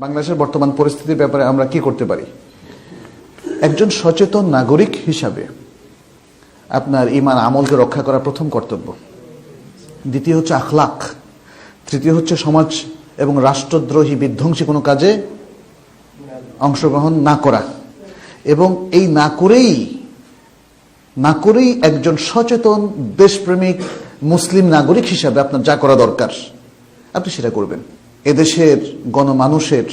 বাংলাদেশের বর্তমান পরিস্থিতির ব্যাপারে আমরা কি করতে পারি? একজন সচেতন নাগরিক হিসাবে আপনার ইমান আমলকে রক্ষা করা প্রথম কর্তব্য। দ্বিতীয় হচ্ছে আখলাক। তৃতীয় হচ্ছে সমাজ এবং রাষ্ট্রদ্রোহী বিধ্বংসী কোনো কাজে অংশগ্রহণ না করা। এবং এই না করেই না করেই একজন সচেতন, দেশপ্রেমিক, মুসলিম নাগরিক হিসাবে আপনার যা করা দরকার। আপনি সেটা করবেন। এদেশের গণমানুষের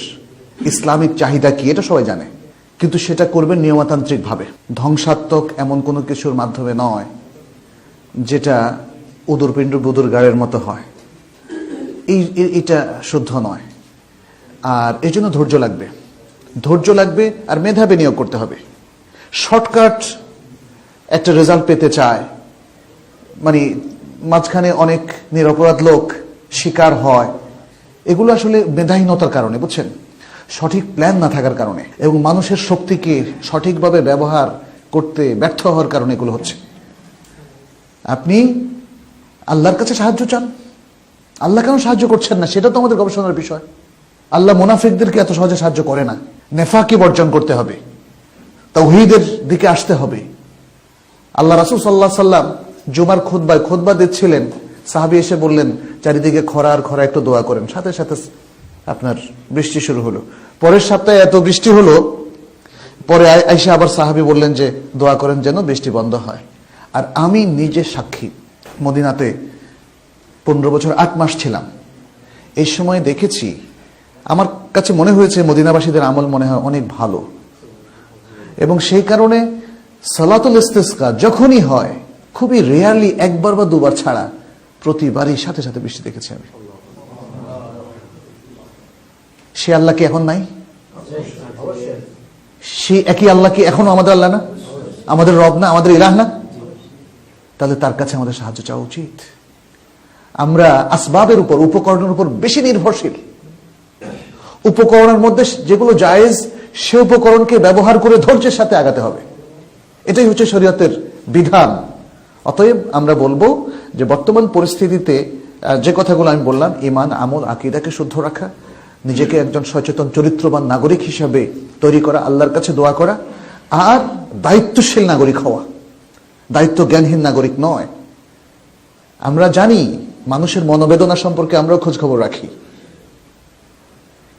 ইসলামিক চাহিদা কি, এটা সবাই জানে। কিন্তু সেটা করবেন নিয়মতান্ত্রিকভাবে। ধ্বংসাত্মক এমন কোনো কিছুর মাধ্যমে নয়, যেটা উদুরপিণ্ড বুদুর গাড়ের মতো হয়। এই এটা শুদ্ধ নয়। আর এই জন্য ধৈর্য লাগবে। ধৈর্য লাগবে আর মেধা বিনিয়োগ করতে হবে। শর্টকাট একটা রেজাল্ট পেতে চায় মানে মাঝখানে অনেক নিরপরাধ লোক শিকার হয়। এগুলো আসলে মেধাহীনতার কারণে, বুঝছেন? সঠিক প্ল্যান না থাকার কারণে এবং মানুষের শক্তিকে সঠিকভাবে ব্যবহার করতে ব্যর্থ হওয়ার কারণে এগুলো হচ্ছে। আপনি আল্লাহর কাছে সাহায্য চান? আল্লাহ কেন সাহায্য করছেন না? সেটা তো আমাদের গবেষণার বিষয়। আল্লাহ মুনাফিকদেরকে এত সহজে সাহায্য করে না। নেফাকে বর্জন করতে হবে। তৌহিদের দিকে আসতে হবে। আল্লাহ রাসুল সাল্লাহ সাল্লাম জুমার খুদ্বায় খুদ্া দিচ্ছিলেন। সাহাবি এসে বললেন, চারিদিকে খরা আর খরা, একটু দোয়া করেন। সাথে সাথে আপনার বৃষ্টি শুরু হলো। পরের সপ্তাহে এত বৃষ্টি হলো, পরে আই- আইসা আবার সাহাবি বললেন যে, দোয়া করেন যেন বৃষ্টি বন্ধ হয়। আর আমি নিজে সাক্ষী, মদিনাতে পনেরো বছর আট মাস ছিলাম। এই সময় দেখেছি, আমার কাছে মনে হয়েছে মদিনাবাসীদের আমল মনে হয় অনেক ভালো। এবং সেই কারণে সালাতুল ইস্তেসকা যখনই হয়, খুবই রেয়ারলি একবার বা দুবার ছাড়া প্রতিবারই সাথে সাথে বৃষ্টি দেখেছি আমি। সে আল্লাহ কি এখন নাই? সে একই আল্লাহ কি এখনও আমাদের আল্লাহ না? আমাদের রব না? আমাদের ইলাহ না? তাহলে তার কাছে আমাদের সাহায্য চাওয়া উচিত। আমরা আসবাবের উপর, উপকরণের উপর বেশি নির্ভরশীল। উপকরণের মধ্যে যেগুলো জায়েজ, সে উপকরণকে ব্যবহার করে ধৈর্যের সাথে আগাতে হবে। এটাই হচ্ছে শরীয়তের বিধান। অতএব আমরা বলব যে বর্তমান পরিস্থিতিতে যে কথাগুলো আমি বললাম ইমান আমল, আকিদাকে শুদ্ধ রাখা, নিজেকে একজন সচেতন, চরিত্রবান নাগরিক হিসাবে তৈরি করা, আল্লাহর কাছে দোয়া করা, আর দায়িত্বশীল নাগরিক হওয়া। দায়িত্ব জ্ঞানহীন নাগরিক নয়। আমরা জানি, মানুষের মনোবেদনা সম্পর্কে আমরাও খোঁজ খবর রাখি।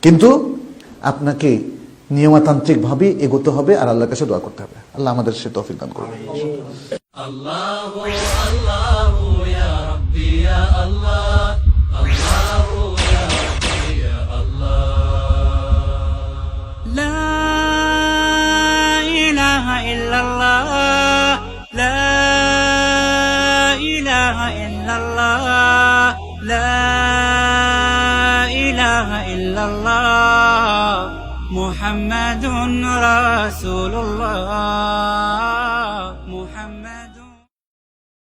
কিন্তু আপনাকে নিয়মতান্ত্রিক ভাবে এগোতে হবে আর আল্লাহর কাছে দোয়া করতে হবে। আল্লাহ আমাদের সে তৌফিক দান করবে لا إله إلا الله لا إله إلا الله لا إله إلا الله. محمد رسول الله.